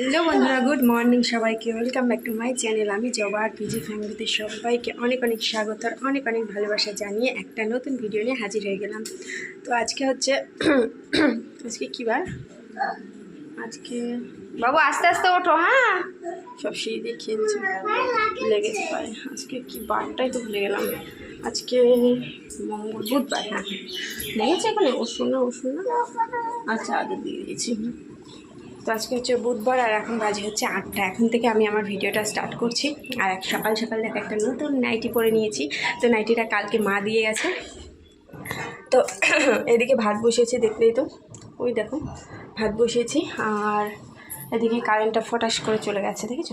Hello বন্ধুরা, good morning সবাইকে। Welcome back to my channel. আমি জবা আর পিজি ফ্যামিলিতে সবাইকে অনেক অনেক স্বাগত আর অনেক অনেক ভালোবাসা জানিয়ে একটা নতুন ভিডিও নিয়ে হাজির হয়ে গেলাম। তো আজকে হচ্ছে, আজকে কী বার? আজকে বাবু, আস্তে আস্তে ওঠো হ্যাঁ? সব সিঁড়ি দিয়ে লেগেছে পায়ে আজকে কি বারটাই তো ভুলে গেলাম। আজকে মঙ্গল, বুধবার হ্যাঁ। লেগেছে এখানে ওষুধ না ও শোনা আচ্ছা আগে দিয়ে দিয়েছি তো আজকে হচ্ছে বুধবার আর এখন বাজে হচ্ছে আটটা। এখন থেকে আমি আমার ভিডিওটা স্টার্ট করছি। আর এক সকাল সকাল দেখো একটা নতুন নাইটি পরে নিয়েছি। তো নাইটিটা কালকে মা দিয়ে গেছে। তো এদিকে ভাত বসিয়েছি, দেখলেই তো। ওই দেখো, ভাত বসিয়েছি। আর এদিকে কারেন্টটা ফটাস করে চলে গেছে, দেখেছ?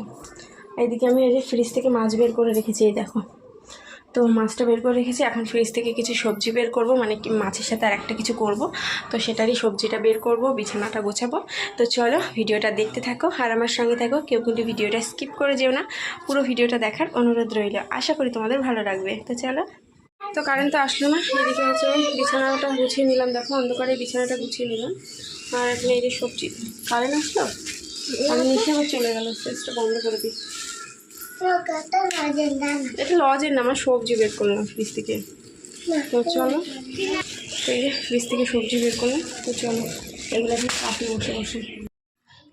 এদিকে আমি এই যে ফ্রিজ থেকে মাছ বের করে রেখেছি, এই দেখো। তো মাছটা বের করে রেখেছি। এখন ফ্রিজ থেকে কিছু সবজি বের করব মানে মাছের সাথে আর একটা কিছু করব। তো সেটারই সবজিটা বের করব, বিছানাটা গোছাবো। তো চলো ভিডিওটা দেখতে থাকো আর আমার সঙ্গে থাকো, কেউ কিন্তু ভিডিওটা স্কিপ করে যেও না। পুরো ভিডিওটা দেখার অনুরোধ রইল। আশা করি তোমাদের ভালো লাগবে। তো চলো। তো কারেন্ট তো আসলো না, এদিকে হচ্ছে বিছানাটা গুছিয়ে নিলাম। দেখো অন্ধকারে বিছানাটা গুছিয়ে নিলাম। আর এখন এই যে সবজি কারেন্ট আসলো? আমি নিচে আবার চলে গেল ফ্রিজটা বন্ধ করে দিই। এটা লজের না, আমার সবজি বের করলাম ফ্রিজ থেকে। তো চলো, এই ফ্রিজ থেকে সবজি বের করলাম, তো চলো, এগুলো আমি কাটি বসে বসে।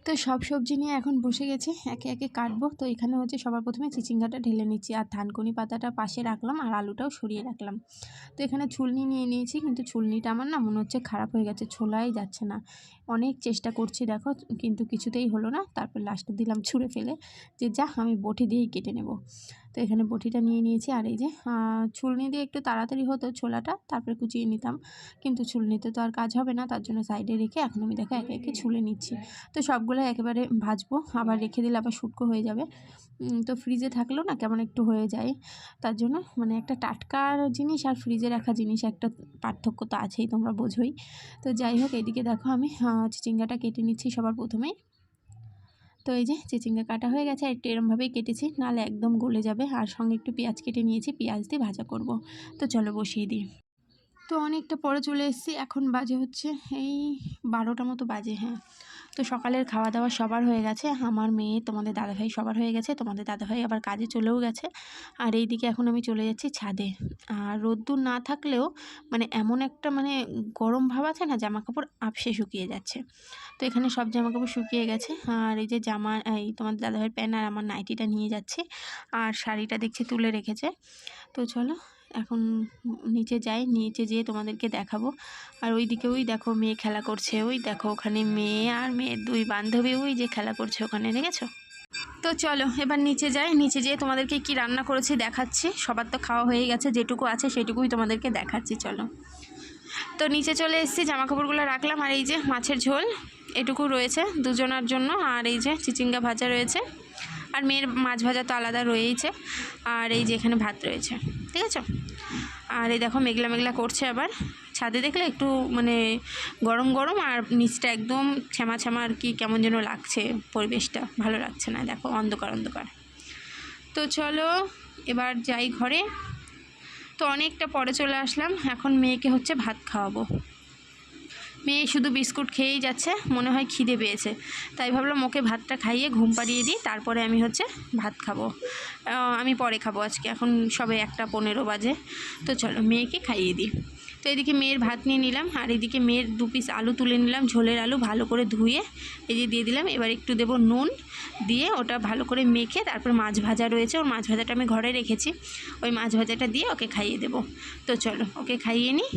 তো সব সবজি নিয়ে এখন বসে গেছে, একে একে কাটবো। তো এখানে হচ্ছে সবার প্রথমে চিচিঙ্গাটা ঢেলে নিচ্ছি আর ধানকুনি পাতাটা পাশে রাখলাম আর আলুটাও সরিয়ে রাখলাম। তো এখানে ছুলনি নিয়ে নিয়েছি, কিন্তু ছুলনিটা আমার না মনে হচ্ছে খারাপ হয়ে গেছে, ছোলাই যাচ্ছে না। অনেক চেষ্টা করছি দেখো, কিন্তু কিছুতেই হলো না। তারপর লাস্টে দিলাম ছুঁড়ে ফেলে, যে যা আমি বটি দিয়েই কেটে নেব। তো এখানে বটিটা নিয়ে নিয়েছি। আর এই যে ছুলনি দিয়ে একটু তাড়াতাড়ি হতো ছোলাটা, তারপরে কুচিয়ে নিতাম। কিন্তু ছুলনিতে তো আর কাজ হবে না, তার জন্য সাইডে রেখে এখন আমি দেখো একে একে ছুলে নিচ্ছি। তো সবগুলো একেবারে ভাজবো, আবার রেখে দিলে আবার শুটকো হয়ে যাবে। তো ফ্রিজে থাকলেও না, কেমন একটু হয়ে যায়। তার জন্য মানে একটা টাটকার জিনিস আর ফ্রিজে রাখা জিনিস, একটা পার্থক্য তো আছেই, তোমরা বোঝোই। তো যাই হোক, এদিকে দেখো আমি চিচিঙ্গাটা কেটে নিচ্ছি সবার প্রথমেই। তো এই যে চিচিঙ্গা কাটা হয়ে গেছে, আর একটু এরমভাবেই কেটেছি, নালে একদম গলে যাবে। আর সঙ্গে একটু পেঁয়াজ কেটে নিয়েছি, পেঁয়াজ দিয়ে ভাজা করব। তো চলো বসিয়ে দিই। তো অনেকটা পরে চলে এসেছি, এখন বাজে হচ্ছে এই বারোটা মতো বাজে হ্যাঁ। তো সকালের খাওয়া দাওয়া সবার হয়ে গেছে। আমার মেয়ে, তোমাদের দাদাভাই সবার হয়ে গেছে। তোমাদের দাদাভাই আবার কাজে চলেও গেছে। আর এইদিকে এখন আমি চলে যাচ্ছি ছাদে। আর রোদ্দুর না থাকলেও মানে এমন একটা মানে গরম ভাব আছে না জামা কাপড় আপসে শুকিয়ে যাচ্ছে। তো এখানে সব জামা কাপড় শুকিয়ে গেছে। আর এই যে জামা, এই তোমাদের দাদাভাইয়ের প্যান্ট আর আমার নাইটিটা নিয়ে যাচ্ছে। আর শাড়িটা দেখছি তুলে রেখেছে। তো চলো এখন নিচে যাই, নিচে যেয়ে তোমাদেরকে দেখাবো। আর ওই দিকে ওই দেখো মেয়ে খেলা করছে, ওই দেখো ওখানে মেয়ে আর মেয়ের দুই বান্ধবী ওই যে খেলা করছে ওখানে, দেখেছ? তো চলো, এবার নিচে যাই, নিচে যেয়ে তোমাদেরকে কি রান্না করেছি দেখাচ্ছি। সবার তো খাওয়া হয়ে গেছে, যেটুকু আছে সেটুকুই তোমাদেরকে দেখাচ্ছি, চলো। তো নিচে চলে এসেছি জামা কাপড়গুলো রাখলাম, আর এই যে মাছের ঝোল, এটুকু রয়েছে দুজনার জন্য, আর এই যে চিচিঙ্গা ভাজা রয়েছে। আর মেয়ের মাছ ভাজা তো আলাদা রয়েইছে। আর এই যে এখানে ভাত রয়েছে, ঠিক আছে? আর এই দেখো মেঘলা মেঘলা করছে আবার। ছাদে দেখলে একটু মানে গরম গরম আর নিচটা একদম ছ্যামা ছ্যামা আর কি কেমন যেন লাগছে পরিবেশটা। ভালো লাগছে না, দেখো অন্ধকার অন্ধকার। তো চলো এবার যাই ঘরে। তো অনেকটা পরে চলে আসলাম। এখন মেয়েকে হচ্ছে ভাত খাওয়াবো। মেয়ে শুধু বিস্কুট খেয়েই যাচ্ছে, মনে হয় খিদে পেয়েছে। তাই ভাবলাম ওকে ভাতটা খাইয়ে ঘুম পাড়িয়ে দিই, তারপরে আমি হচ্ছে ভাত খাব। আমি পরে খাব আজকে, এখন সবে একটা পনেরো বাজে। তো চলো, মেয়েকে খাইয়ে দিই। তো এদিকে মেয়ের ভাত নিয়ে নিলাম, আর এদিকে মেয়ের দু পিস আলু তুলে নিলাম, ঝোলের আলু ভালো করে ধুয়ে, এই যে দিয়ে দিলাম। এবার একটু দেবো নুন দিয়ে ওটা ভালো করে মেখে, তারপর মাছ ভাজা রয়েছে, ওর মাছ ভাজাটা আমি ঘরে রেখেছি। ওই মাছ ভাজাটা দিয়ে ওকে খাইয়ে দেবো। তো চলো, ওকে খাইয়ে নিই।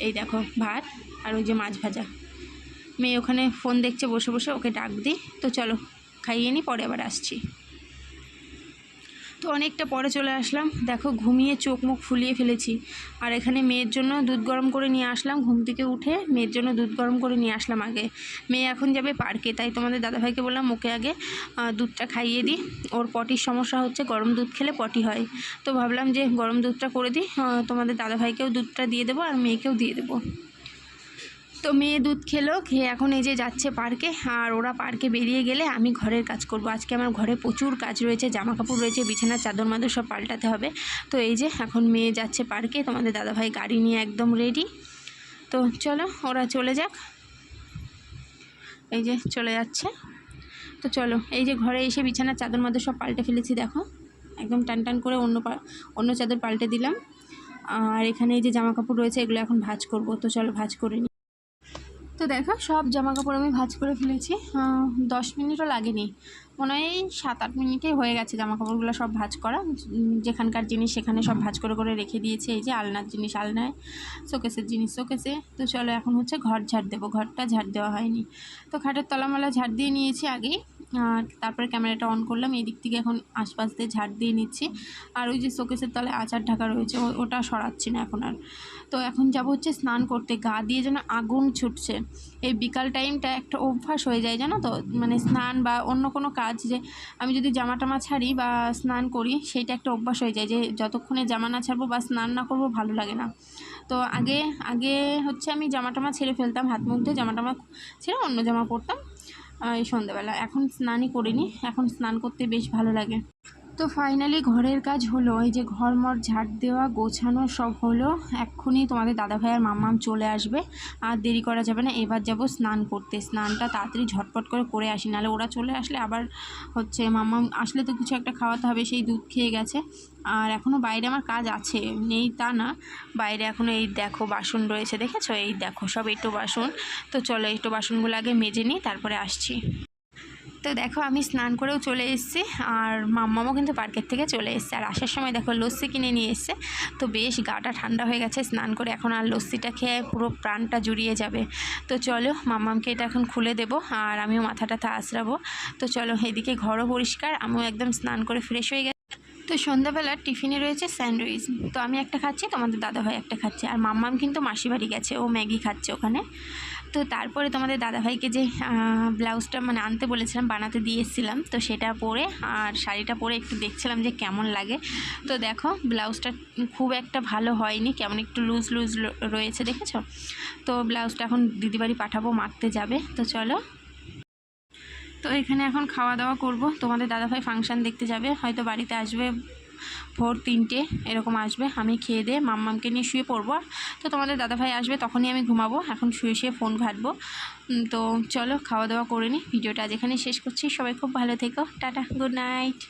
এই দেখো ভাত আর ওই যে মাছ ভাজা। মেয়ে ওখানে ফোন দেখছে, বসে বসে ওকে ডাক দিই। তো চলো, খাইয়ে নিই পরে আবার আসছি। তো অনেকটা পরে চলে আসলাম। দেখো, ঘুমিয়ে চোখ মুখ ফুলিয়ে ফেলেছি। আর এখানে মেয়ের জন্য দুধ গরম করে নিয়ে আসলাম। ঘুম থেকে উঠে মেয়ের জন্য দুধ গরম করে নিয়ে আসলাম আগে। মেয়ে এখন যাবে পার্কে, তাই তোমাদের দাদাভাইকে বললাম, ওকে আগে দুধটা খাইয়ে দিই ওর পটির সমস্যা হচ্ছে, গরম দুধ খেলে পটি হয়। তো ভাবলাম যে গরম দুধটা করে দিই তোমাদের দাদাভাইকেও দুধটা দিয়ে দেবো আর মেয়েকেও দিয়ে দেবো। তো মেয়ে দুধ খেলো, খেয়ে এখন এই যে যাচ্ছে পার্কে আর ওরা পার্কে বেরিয়ে গেলে আমি ঘরের কাজ করব। আজকে আমার ঘরে প্রচুর কাজ রয়েছে জামা কাপড় রয়েছে বিছানার চাদর মাদর সব পাল্টাতে হবে। তো এই যে এখন মেয়ে যাচ্ছে পার্কে তোমাদের দাদাভাই গাড়ি নিয়ে একদম রেডি তো চলো, ওরা চলে যাক। এই যে চলে যাচ্ছে। তো চলো, এই যে ঘরে এসে বিছানার চাদর মধ্যে সব পাল্টে ফেলেছি, দেখো। একদম টান টান করে অন্য অন্য চাদর পাল্টে দিলাম। আর এখানে এই যে জামা কাপড় রয়েছে, এগুলো এখন ভাঁজ করব। তো চলো ভাঁজ করে তো দেখো, সব জামা কাপড় আমি ভাজ করে ফেলেছি। দশ মিনিটও লাগেনি। মনে হয় সাত আট মিনিটেই হয়ে গেছে জামা কাপড়গুলো সব ভাজ করা। যেখানকার জিনিস সেখানে সব ভাজ করে করে রেখে দিয়েছে। এই যে আলনার জিনিস, আলনায় শোকেসের জিনিস, শোকেসে। তো চলো এখন হচ্ছে ঘর ঝাড় দেবো। ঘরটা ঝাড় দেওয়া হয়নি। তো খাটের তলামালা ঝাড় দিয়ে নিয়েছি আগেই। তারপরে ক্যামেরাটা অন করলাম, এই দিক থেকে এখন আশপাশ দিয়ে ঝাড় দিয়ে নিচ্ছি। আর ওই যে শোকেসের তলায় আচার ঢাকা রয়েছে ওটা সরাচ্ছি না এখন আর। তো এখন যাব হচ্ছে স্নান করতে, গা দিয়ে যেন আগুন ছুটছে। এই বিকাল টাইমটা একটা অভ্যাস হয়ে যায়, জানো তো? মানে স্নান বা অন্য কোনো কাজ যে আমি যদি জামা টামা ছাড়ি বা স্নান করি, সেইটা একটা অভ্যাস হয়ে যায় যে যতক্ষণে জামা না ছাড়বো বা স্নান না করব, ভালো লাগে না। তো আগে আগে হচ্ছে আমি জামা টামা ছেড়ে ফেলতাম, হাত মুখ দিয়ে জামা টামা ছেড়ে অন্য জামা পরতাম। এই সন্ধ্যেবেলা। এখন স্নানই করিনি এখন স্নান করতে বেশ ভালো লাগে। তো ফাইনালি ঘরের কাজ হলো, এই যে ঘর মর ঝাড় দেওয়া, গোছানো সব হলো। এক্ষুনি তোমাদের দাদা ভাই আর মাম্মাম চলে আসবে। আর দেরি করা যাবে না, এবার যাব স্নান করতে। স্নানটা তাড়াতাড়ি ঝটপট করে করে আসি, নাহলে ওরা চলে আসলে আবার হচ্ছে মাম্মাম আসলে তো কিছু একটা খাওয়াতে হবে, সেই দুধ খেয়ে গেছে। আর এখনও বাইরে আমার কাজ আছে, নেই তা না। বাইরে এখনও এই দেখো বাসন রয়েছে, দেখেছ? এই দেখো সব এঁটো বাসন। তো চলো, এঁটো বাসনগুলো আগে মেজে নিই, তারপরে আসছি। তো দেখো আমি স্নান করেও চলে এসেছি আর মাম্মামও কিন্তু পার্কের থেকে চলে এসেছে। আর আসার সময় দেখো লস্যি কিনে নিয়ে এসছে। তো বেশ গাটা ঠান্ডা হয়ে গেছে স্নান করে এখন আর লস্যিটা খেয়ে পুরো প্রাণটা জুড়িয়ে যাবে। তো চলো মাম্মামকে এটা এখন খুলে দেবো আর আমিও মাথাটাতে আঁচড়াবো তো চলো এদিকে ঘরও পরিষ্কার, আমিও একদম স্নান করে ফ্রেশ হয়ে গেছি। তো সন্ধ্যাবেলা টিফিনে রয়েছে স্যান্ডউইচ। তো আমি একটা খাচ্ছি, তোমাদের দাদাভাই একটা খাচ্ছে। আর মাম্মাম কিন্তু মাসি বাড়ি গেছে, ও ম্যাগি খাচ্ছে ওখানে। তো তারপরে তোমাদের দাদাভাইকে যে ব্লাউজটা মানে আনতে বলেছিলাম, বানাতে দিয়ে এসেছিলাম, তো সেটা পরে আর শাড়িটা পরে একটু দেখছিলাম যে কেমন লাগে। তো দেখো, ব্লাউজটা খুব একটা ভালো হয়নি, কেমন একটু লুজ লুজ রয়েছে, দেখেছ? তো ব্লাউজটা এখন দিদিবাড়ি পাঠাবো, মারতে যাবে, তো চলো। তো এখানে এখন খাওয়া দাওয়া করব, তোমাদের দাদাভাই ফাংশান দেখতে যাবে, হয়তো বাড়িতে আসবে ভোর তিনটে এরকম আসবে। আমি খেয়ে দিয়ে মাম্মামকে নিয়ে শুয়ে পড়ব। তো তোমাদের দাদাভাই আসবে তখনই আমি ঘুমাবো। এখন শুয়ে শুয়ে ফোন ঘাটবো। তো চলো খাওয়া দাওয়া করে নিই। ভিডিওটা আজ এখানে শেষ করছি। সবাই খুব ভালো থেকো। Tata, good night.